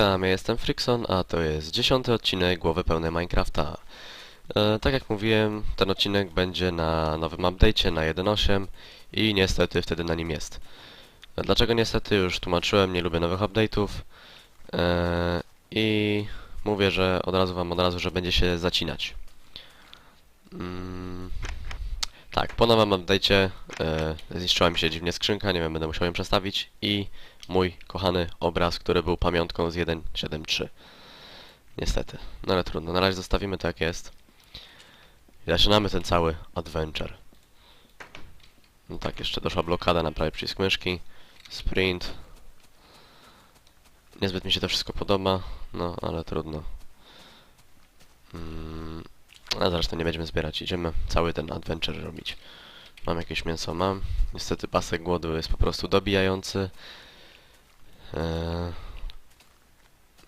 witam, ja jestem Frikson, a to jest dziesiąty odcinek Głowy Pełnej Minecrafta. E, tak jak mówiłem, ten odcinek będzie na nowym update'cie na 1.8 i niestety wtedy na nim jest. E, Dlaczego niestety? Już tłumaczyłem, nie lubię nowych update'ów e, i mówię, że od razu wam od razu, że będzie się zacinać. Mm, tak, po nowym update'cie e, zniszczyła mi się dziwnie skrzynka, nie wiem, będę musiał ją przestawić i mój kochany obraz, który był pamiątką z 1.7.3. Niestety. No ale trudno. Na razie zostawimy to jak jest. I zaczynamy ten cały adventure. No tak, jeszcze doszła blokada na prawy przycisk myszki. Sprint. Niezbyt mi się to wszystko podoba. No, ale trudno. Mm, a zresztą nie będziemy zbierać. Idziemy cały ten adventure robić. Mam jakieś mięso? Mam. Niestety pasek głodu jest po prostu dobijający. Eee,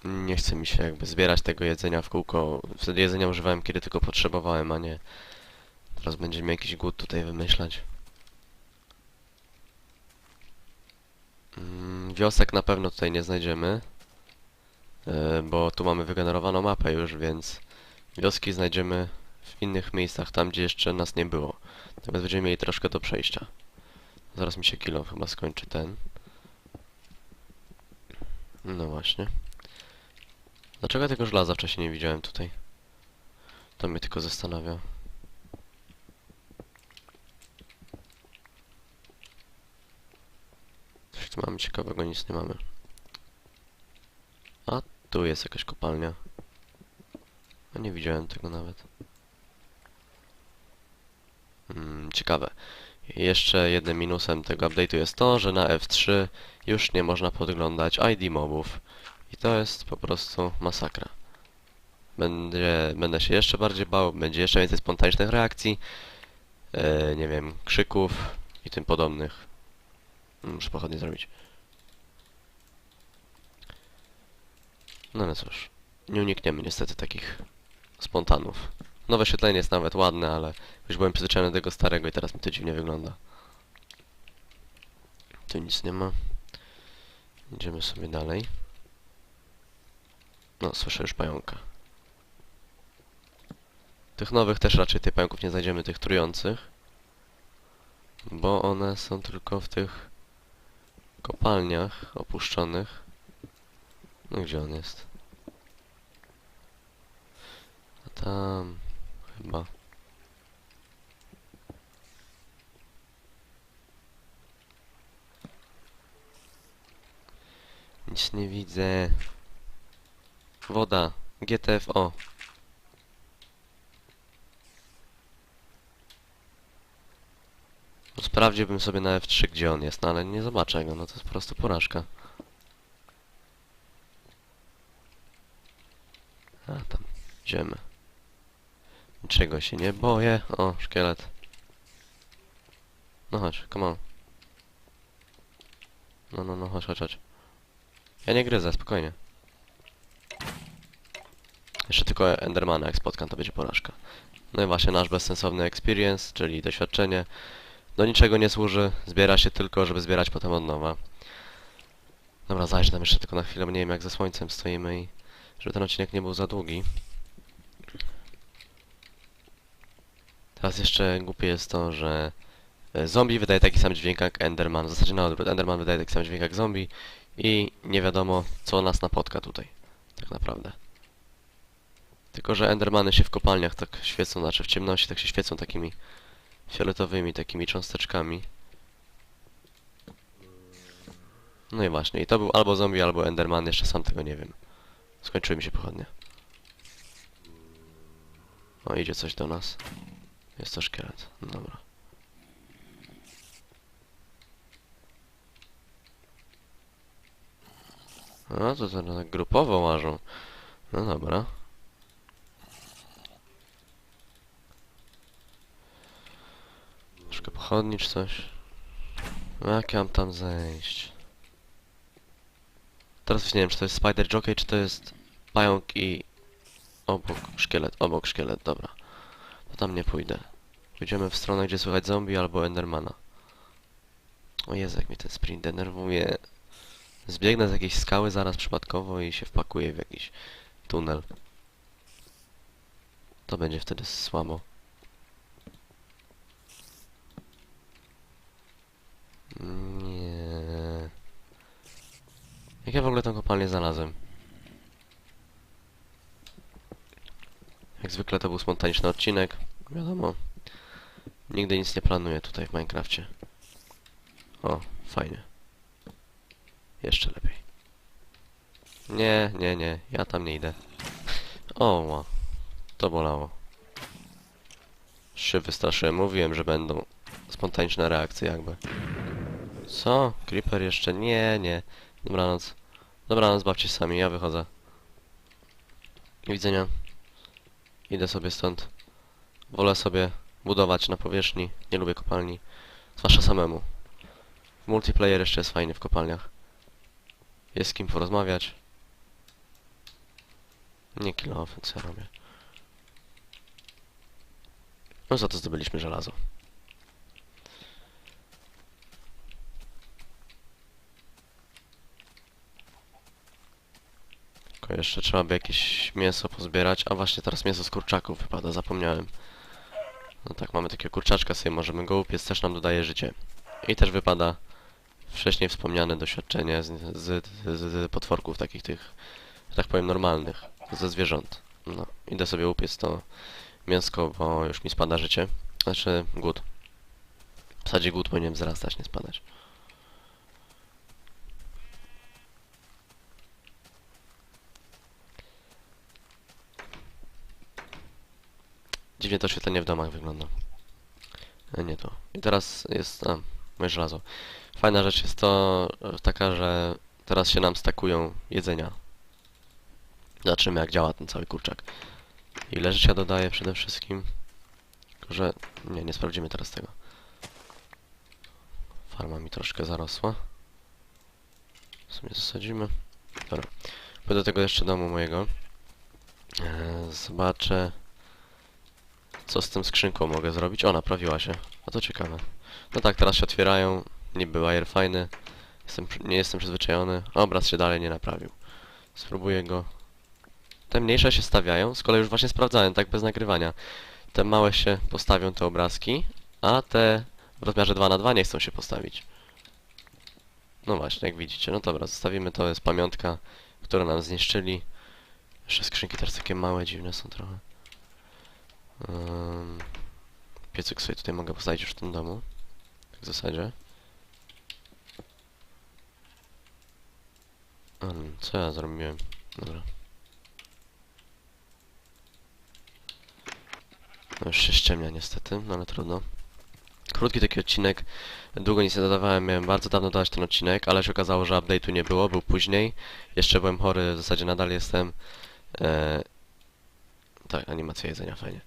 nie chce mi się jakby zbierać tego jedzenia w kółko. Wtedy jedzenia używałem kiedy tylko potrzebowałem, a nie teraz będziemy jakiś głód tutaj wymyślać. Mm, wiosek na pewno tutaj nie znajdziemy, eee, bo tu mamy wygenerowaną mapę już, więc wioski znajdziemy w innych miejscach, tam gdzie jeszcze nas nie było. Natomiast będziemy mieli troszkę do przejścia. Zaraz mi się kilo chyba skończy ten. No właśnie. Dlaczego tego żelaza wcześniej nie widziałem tutaj? To mnie tylko zastanawia. Coś tu mamy ciekawego, nic nie mamy. A tu jest jakaś kopalnia. No nie widziałem tego nawet. Hmm, ciekawe. Jeszcze jednym minusem tego update'u jest to, że na F3 już nie można podglądać ID mobów. I to jest po prostu masakra. Będzie, będę się jeszcze bardziej bał, będzie jeszcze więcej spontanicznych reakcji, e, nie wiem, krzyków i tym podobnych. Muszę pochodnie zrobić. No ale cóż, nie unikniemy niestety takich spontanów. Nowe świetlenie jest nawet ładne, ale już byłem przyzwyczajony do tego starego i teraz mi to dziwnie wygląda. Tu nic nie ma. Idziemy sobie dalej. No, słyszę już pająka. Tych nowych też raczej tych pająków nie znajdziemy, tych trujących. Bo one są tylko w tych kopalniach opuszczonych. No gdzie on jest? A tam chyba. Nic nie widzę. Woda. GTFO. No, Sprawdziłbym sobie na F3 gdzie on jest, no ale nie zobaczę go, no to jest po prostu porażka. A tam, idziemy. Niczego się nie boję. O, szkielet. No chodź, come on. No, no, no, chodź, chodź, chodź. Ja nie gryzę, spokojnie. Jeszcze tylko Endermana, jak spotkam, to będzie porażka. No i właśnie nasz bezsensowny experience, czyli doświadczenie, do niczego nie służy, zbiera się tylko, żeby zbierać potem od nowa. Dobra, zajrzę tam jeszcze tylko na chwilę, bo nie wiem jak ze słońcem stoimy i żeby ten odcinek nie był za długi. Teraz jeszcze głupie jest to, że e, zombie wydaje taki sam dźwięk jak Enderman. W zasadzie na odwrót. Enderman wydaje taki sam dźwięk jak zombie i nie wiadomo co nas napotka tutaj. Tak naprawdę. Tylko, że Endermany się w kopalniach tak świecą, znaczy w ciemności tak się świecą takimi fioletowymi, takimi cząsteczkami. No i właśnie, i to był albo zombie, albo Enderman, jeszcze sam tego nie wiem. Skończyły mi się pochodnie. O, idzie coś do nas. Jest to szkielet. No dobra. No to, to tak grupowo łażą. No dobra. Troszkę pochodni czy coś. No jak ja mam tam zejść? Teraz już nie wiem, czy to jest Spider Jockey, czy to jest pająk i obok szkielet, obok szkielet, dobra. To tam nie pójdę. Pójdziemy w stronę, gdzie słychać zombie albo Endermana. O Jezu, jak mnie ten sprint denerwuje. Zbiegnę z jakiejś skały zaraz przypadkowo i się wpakuję w jakiś tunel. To będzie wtedy słabo. Nie. Jak ja w ogóle tą kopalnię znalazłem? Jak zwykle to był spontaniczny odcinek. Wiadomo. Nigdy nic nie planuję tutaj w Minecrafcie. O, fajnie. Jeszcze lepiej. Nie, nie, nie. Ja tam nie idę. O. To bolało. Się wystraszyłem. Mówiłem, że będą spontaniczne reakcje jakby. Co? Creeper jeszcze? Nie, nie. Dobranoc. Dobranoc, bawcie sami. Ja wychodzę. Do widzenia. Idę sobie stąd. Wolę sobie budować na powierzchni. Nie lubię kopalni. Zwłaszcza samemu. Multiplayer jeszcze jest fajny w kopalniach. Jest z kim porozmawiać. Nie kilo co ja robię. No za to zdobyliśmy żelazo. Jeszcze trzeba by jakieś mięso pozbierać. A właśnie teraz mięso z kurczaków wypada, zapomniałem. No tak, mamy takiego kurczaczka sobie, możemy go upiec, też nam dodaje życie. I też wypada wcześniej wspomniane doświadczenie z, z, z, z potworków takich tych, tak powiem, normalnych, ze zwierząt. No, idę sobie upiec to mięsko, bo już mi spada życie. Znaczy, głód. W zasadzie głód powinien wzrastać, nie spadać. Dziwnie to oświetlenie w domach wygląda. E, nie to. I teraz jest... A, moje żelazo. Fajna rzecz jest to e, taka, że teraz się nam stakują jedzenia. Zobaczymy jak działa ten cały kurczak. Ile życia dodaje przede wszystkim. Tylko, że... Nie, nie sprawdzimy teraz tego. Farma mi troszkę zarosła. W sumie zasadzimy. Dobra. Pójdę do tego jeszcze domu mojego. Eee, zobaczę... Co z tym skrzynką mogę zrobić? O, naprawiła się. A to ciekawe. No tak, teraz się otwierają. Niby wire fajny. Jestem, nie jestem przyzwyczajony. Obraz się dalej nie naprawił. Spróbuję go. Te mniejsze się stawiają. Z kolei już właśnie sprawdzałem, tak bez nagrywania. Te małe się postawią, te obrazki. A te w rozmiarze 2 na 2 nie chcą się postawić. No właśnie, jak widzicie. No dobra, zostawimy to. Jest pamiątka, którą nam zniszczyli. Jeszcze skrzynki teraz takie małe, dziwne są trochę. Um, piecyk sobie tutaj mogę postawić już w tym domu. Tak w zasadzie. Um, co ja zrobiłem? Dobra. No już się ściemnia niestety, no ale trudno. Krótki taki odcinek. Długo nic nie dodawałem, miałem bardzo dawno dodać ten odcinek, ale się okazało, że update'u nie było, był później. Jeszcze byłem chory, w zasadzie nadal jestem. E... Tak, animacja jedzenia, fajnie.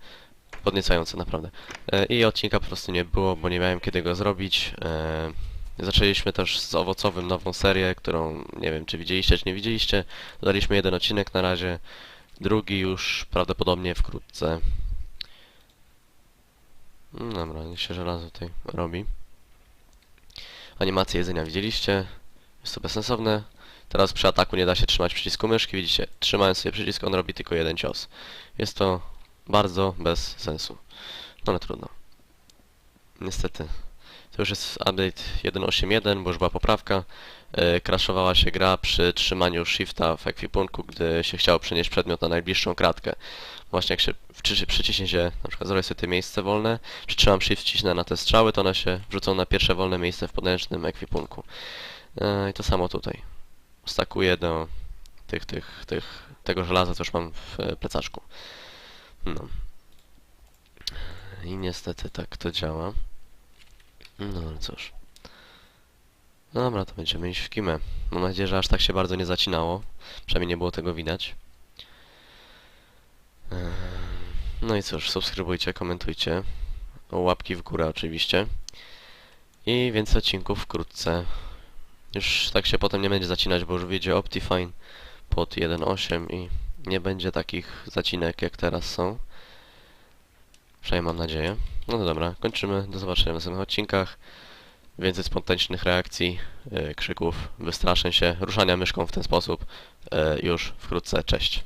Podniecające, naprawdę. E, I odcinka po prostu nie było, bo nie miałem kiedy go zrobić. E, zaczęliśmy też z owocowym nową serię, którą nie wiem, czy widzieliście, czy nie widzieliście. Dodaliśmy jeden odcinek na razie. Drugi już prawdopodobnie wkrótce. Mm, Dobra, niech się żelazo tutaj robi. Animację jedzenia widzieliście. Jest to bezsensowne. Teraz przy ataku nie da się trzymać przycisku myszki. Widzicie, trzymając sobie przycisk, on robi tylko jeden cios. Jest to bardzo bez sensu. No ale trudno. Niestety. To już jest update 1.8.1, bo już była poprawka. Yy, crashowała się gra przy trzymaniu shifta w ekwipunku, gdy się chciało przenieść przedmiot na najbliższą kratkę. Właśnie jak się przyciśnie się, na przykład zrobię sobie te miejsce wolne, przytrzymam shift, wcisnę na te strzały, to one się wrzucą na pierwsze wolne miejsce w podręcznym ekwipunku. Yy, I to samo tutaj. Stakuję do tych, tych, tych, tego żelaza, co już mam w e, plecaczku. No. I niestety tak to działa. No ale cóż. No dobra, to będziemy iść w kimę. Mam nadzieję, że aż tak się bardzo nie zacinało. Przynajmniej nie było tego widać. Eee, No i cóż, subskrybujcie, komentujcie. Łapki w górę oczywiście. I więcej odcinków wkrótce. Już tak się potem nie będzie zacinać, bo już wyjdzie Optifine pod 1.8 i nie będzie takich zacinek jak teraz są. Przynajmniej mam nadzieję. No to dobra, kończymy. Do zobaczenia w następnych odcinkach. więcej spontanicznych reakcji, e, krzyków, wystraszeń się, ruszania myszką w ten sposób, e, już wkrótce. Cześć.